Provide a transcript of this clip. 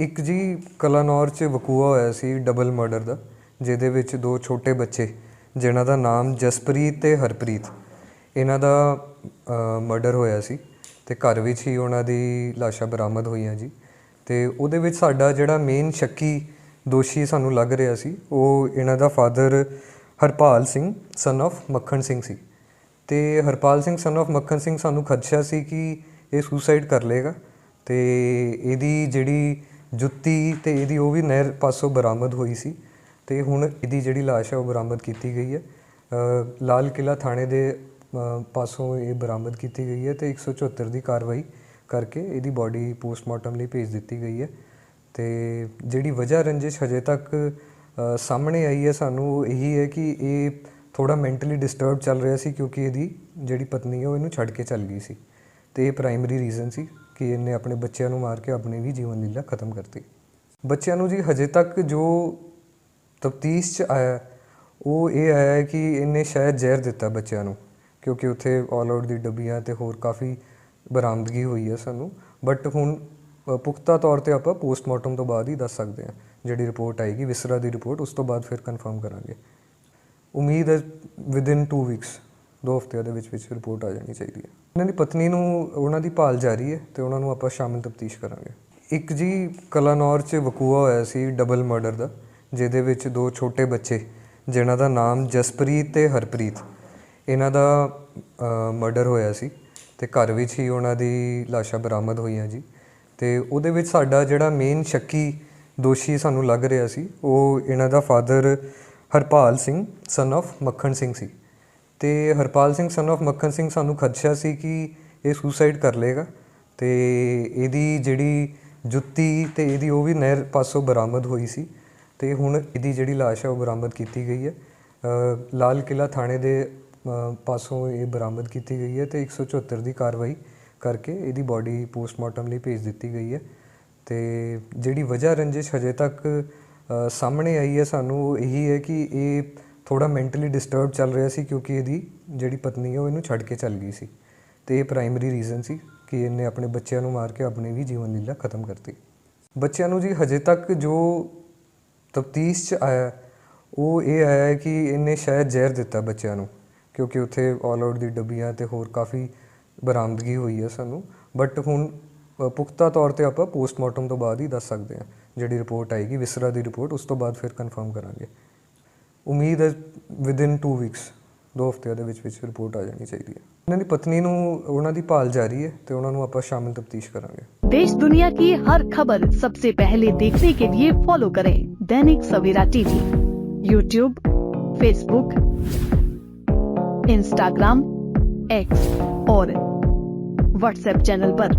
ਇੱਕ ਜੀ ਕਲਾਨੌਰ 'ਚ ਵਕੂਆ ਹੋਇਆ ਸੀ ਡਬਲ ਮਰਡਰ ਦਾ, ਜਿਹਦੇ ਵਿੱਚ ਦੋ ਛੋਟੇ ਬੱਚੇ ਜਿਨ੍ਹਾਂ ਦਾ ਨਾਮ ਜਸਪ੍ਰੀਤ ਤੇ ਹਰਪ੍ਰੀਤ, ਇਹਨਾਂ ਦਾ ਮਰਡਰ ਹੋਇਆ ਸੀ ਤੇ ਘਰ ਵਿੱਚ ਹੀ ਉਹਨਾਂ ਦੀ ਲਾਸ਼ਾਂ ਬਰਾਮਦ ਹੋਈਆਂ ਜੀ ਤੇ ਉਹਦੇ ਵਿੱਚ ਸਾਡਾ ਜਿਹੜਾ ਮੇਨ ਸ਼ੱਕੀ ਦੋਸ਼ੀ ਸਾਨੂੰ ਲੱਗ ਰਿਹਾ ਸੀ, ਉਹ ਇਹਨਾਂ ਦਾ ਫਾਦਰ ਹਰਪਾਲ ਸਿੰਘ ਸਨ of ਮੱਖਣ ਸਿੰਘ ਸੀ। ਤੇ ਹਰਪਾਲ ਸਿੰਘ ਸਨ of ਮੱਖਣ ਸਿੰਘ ਸਾਨੂੰ ਖਦਸ਼ਾ ਸੀ ਕਿ ਇਹ ਸੁਸਾਈਡ ਕਰ ਲੇਗਾ ਤੇ ਇਹਦੀ ਜਿਹੜੀ ਜੁੱਤੀ ਤੇ ਇਹਦੀ ਉਹ ਵੀ ਨਹਿਰ ਪਾਸੋਂ ਬਰਾਮਦ ਹੋਈ ਸੀ ਤੇ ਹੁਣ ਇਹਦੀ ਜਿਹੜੀ ਲਾਸ਼ ਹੈ ਉਹ ਬਰਾਮਦ ਕੀਤੀ ਗਈ ਹੈ। ਲਾਲ ਕਿਲਾ ਥਾਣੇ ਦੇ ਪਾਸੋਂ ਇਹ ਬਰਾਮਦ ਕੀਤੀ ਗਈ ਹੈ ਤੇ 174 ਦੀ ਕਾਰਵਾਈ ਕਰਕੇ ਇਹਦੀ ਬਾਡੀ ਪੋਸਟਮਾਰਟਮ ਲਈ ਭੇਜ ਦਿੱਤੀ ਗਈ ਹੈ। ਤੇ ਜਿਹੜੀ ਵਜ੍ਹਾ ਰੰਜਿਸ਼ ਹਜੇ ਤੱਕ ਸਾਹਮਣੇ ਆਈ ਹੈ, ਸਾਨੂੰ ਉਹ ਇਹੀ ਹੈ ਕਿ ਇਹ ਥੋੜਾ ਮੈਂਟਲੀ ਡਿਸਟਰਬ ਚੱਲ ਰਿਹਾ ਸੀ ਕਿਉਂਕਿ ਇਹਦੀ ਜਿਹੜੀ ਪਤਨੀ ਹੈ ਉਹ ਇਹਨੂੰ ਛੱਡ ਕੇ ਚੱਲ ਗਈ ਸੀ। ਤੇ ਇਹ ਪ੍ਰਾਇਮਰੀ ਰੀਜ਼ਨ ਸੀ। ਕਿ ਇਹਨੇ ਆਪਣੇ ਬੱਚਿਆਂ ਨੂੰ ਮਾਰ ਕੇ ਆਪਣੀ ਵੀ ਜੀਵਨ ਲੀਲਾ ਖਤਮ ਕਰਤੀ। ਬੱਚਿਆਂ ਨੂੰ ਜੀ ਹਜੇ ਤੱਕ ਜੋ ਤਫਤੀਸ਼ ਚ ਆਇਆ, ਉਹ ਇਹ ਆਇਆ ਹੈ ਕਿ ਇਹਨੇ ਸ਼ਾਇਦ ਜ਼ਹਿਰ ਦਿੱਤਾ ਬੱਚਿਆਂ ਨੂੰ, ਕਿਉਂਕਿ ਉੱਥੇ ਆਲ ਆਊਟ ਦੀ ਡੱਬੀਆਂ ਤੇ ਹੋਰ ਕਾਫੀ ਬਰਾਮਦਗੀ ਹੋਈ ਹੈ ਸਾਨੂੰ। ਬਟ ਹੁਣ ਪੁਖਤਾ ਤੌਰ ਤੇ ਆਪਾਂ ਪੋਸਟਮਾਰਟਮ ਤੋਂ ਬਾਅਦ ਹੀ ਦੱਸ ਸਕਦੇ ਹਾਂ, ਜਿਹੜੀ ਰਿਪੋਰਟ ਆਏਗੀ, ਵਿਸਰਾ ਦੀ ਰਿਪੋਰਟ ਉਸ ਤੋਂ ਬਾਅਦ ਫਿਰ ਕਨਫਰਮ ਕਰਾਂਗੇ। ਉਮੀਦ ਹੈ ਵਿਦਿਨ 2 ਵੀਕਸ ਦੋ ਹਫ਼ਤਿਆਂ ਦੇ ਵਿੱਚ ਵਿੱਚ ਰਿਪੋਰਟ ਆ ਜਾਣੀ ਚਾਹੀਦੀ ਹੈ। ਇਹਨਾਂ ਦੀ ਪਤਨੀ ਨੂੰ, ਉਹਨਾਂ ਦੀ ਭਾਲ ਜਾਰੀ ਹੈ ਤੇ ਉਹਨਾਂ ਨੂੰ ਆਪਾਂ ਸ਼ਾਮਿਲ ਤਫਤੀਸ਼ ਕਰਾਂਗੇ। ਇੱਕ ਜੀ ਕਲਾਨੌਰ 'ਚ ਵਕੂਆ ਹੋਇਆ ਸੀ ਡਬਲ ਮਰਡਰ ਦਾ, ਜਿਹਦੇ ਵਿੱਚ ਦੋ ਛੋਟੇ ਬੱਚੇ ਜਿਨ੍ਹਾਂ ਦਾ ਨਾਮ ਜਸਪ੍ਰੀਤ ਤੇ ਹਰਪ੍ਰੀਤ, ਇਹਨਾਂ ਦਾ ਮਰਡਰ ਹੋਇਆ ਸੀ ਤੇ ਘਰ ਵਿੱਚ ਹੀ ਉਹਨਾਂ ਦੀ ਲਾਸ਼ਾਂ ਬਰਾਮਦ ਹੋਈਆਂ ਜੀ। ਤੇ ਉਹਦੇ ਵਿੱਚ ਸਾਡਾ ਜਿਹੜਾ ਮੇਨ ਸ਼ੱਕੀ ਦੋਸ਼ੀ ਸਾਨੂੰ ਲੱਗ ਰਿਹਾ ਸੀ, ਉਹ ਇਹਨਾਂ ਦਾ ਫਾਦਰ ਹਰਪਾਲ ਸਿੰਘ ਸਨ of ਮੱਖਣ ਸਿੰਘ ਸੀ। ਤੇ ਹਰਪਾਲ ਸਿੰਘ ਸਨ of ਮੱਖਣ ਸਿੰਘ ਸਾਨੂੰ ਖਦਸ਼ਾ ਸੀ ਕਿ ਇਹ ਸੁਸਾਈਡ ਕਰ ਲੇਗਾ ਤੇ ਇਹਦੀ ਜਿਹੜੀ ਜੁੱਤੀ ਤੇ ਇਹਦੀ ਉਹ ਵੀ ਨਹਿਰ ਪਾਸੋਂ ਬਰਾਮਦ ਹੋਈ ਸੀ ਤੇ ਹੁਣ ਇਹਦੀ ਜਿਹੜੀ ਲਾਸ਼ ਹੈ ਉਹ ਬਰਾਮਦ ਕੀਤੀ ਗਈ ਹੈ। ਲਾਲ ਕਿਲਾ ਥਾਣੇ ਦੇ ਪਾਸੋਂ ਇਹ ਬਰਾਮਦ ਕੀਤੀ ਗਈ ਹੈ ਤੇ 174 ਦੀ ਕਾਰਵਾਈ ਕਰਕੇ ਇਹਦੀ ਬਾਡੀ ਪੋਸਟਮਾਰਟਮ ਲਈ ਭੇਜ ਦਿੱਤੀ ਗਈ ਹੈ। ਤੇ ਜਿਹੜੀ ਵਜ੍ਹਾ ਰੰਜਿਸ਼ ਹਜੇ ਤੱਕ ਸਾਹਮਣੇ ਆਈ ਹੈ ਸਾਨੂੰ ਉਹ ਇਹੀ ਹੈ ਕਿ ਇਹ ਥੋੜਾ ਮੈਂਟਲੀ ਡਿਸਟਰਬ ਚੱਲ ਰਿਹਾ ਸੀ ਕਿਉਂਕਿ ਇਹਦੀ ਜਿਹੜੀ ਪਤਨੀ ਹੈ ਉਹ ਇਹਨੂੰ ਛੱਡ ਕੇ ਚੱਲ ਗਈ ਸੀ ਤੇ ਇਹ ਪ੍ਰਾਇਮਰੀ ਰੀਜ਼ਨ ਸੀ ਕਿ ਇਹਨੇ ਆਪਣੇ ਬੱਚਿਆਂ ਨੂੰ ਮਾਰ ਕੇ ਆਪਣੀ ਵੀ ਜੀਵਨ ਲੀਲਾ ਖਤਮ ਕਰਤੀ। ਬੱਚਿਆਂ ਨੂੰ ਜੀ ਹਜੇ ਤੱਕ ਜੋ ਤਫਤੀਸ਼ ਚ ਆਇਆ, ਉਹ ਇਹ ਆਇਆ ਹੈ ਕਿ ਇਹਨੇ ਸ਼ਾਇਦ ਜ਼ਹਿਰ ਦਿੱਤਾ ਬੱਚਿਆਂ ਨੂੰ, ਕਿਉਂਕਿ ਉੱਥੇ ਆਲ ਆਊਟ ਦੀ ਡੱਬੀਆਂ ਤੇ ਹੋਰ ਕਾਫੀ ਬਰਾਮਦਗੀ ਹੋਈ ਹੈ ਸਾਨੂੰ। ਬਟ ਹੁਣ ਪੁਖਤਾ ਤੌਰ ਤੇ ਆਪਾਂ ਪੋਸਟਮਾਰਟਮ ਤੋਂ ਬਾਅਦ ਹੀ ਦੱਸ ਸਕਦੇ ਹਾਂ ਜਿਹੜੀ ਰਿਪੋਰਟ ਆਏਗੀ, ਵਿਸਰਾ ਦੀ ਰਿਪੋਰਟ ਉਸ ਤੋਂ ਬਾਅਦ ਫਿਰ ਕਨਫਰਮ ਕਰਾਂਗੇ। ਉਮੀਦ ਹੈ ਵਿਦਿਨ 2 ਵੀਕਸ ਦੋ ਹਫ਼ਤਿਆਂ ਦੇ ਵਿੱਚ ਵਿੱਚ ਰਿਪੋਰਟ ਆ ਜਾਣੀ ਚਾਹੀਦੀ ਹੈ ਇਹਨਾਂ ਦੀ ਪਤਨੀ ਨੂੰ ਉਹਨਾਂ ਦੀ ਭਾਲ ਜਾਰੀ ਹੈ ਤੇ ਉਹਨਾਂ ਨੂੰ ਆਪਾਂ ਸ਼ਾਮਿਲ ਤਫਤੀਸ਼ ਕਰਾਂਗੇ देश दुनिया की हर खबर सबसे पहले देखने के लिए फॉलो करें Dainik Savera TV YouTube Facebook Instagram X और व्हाट्सएप चैनल पर।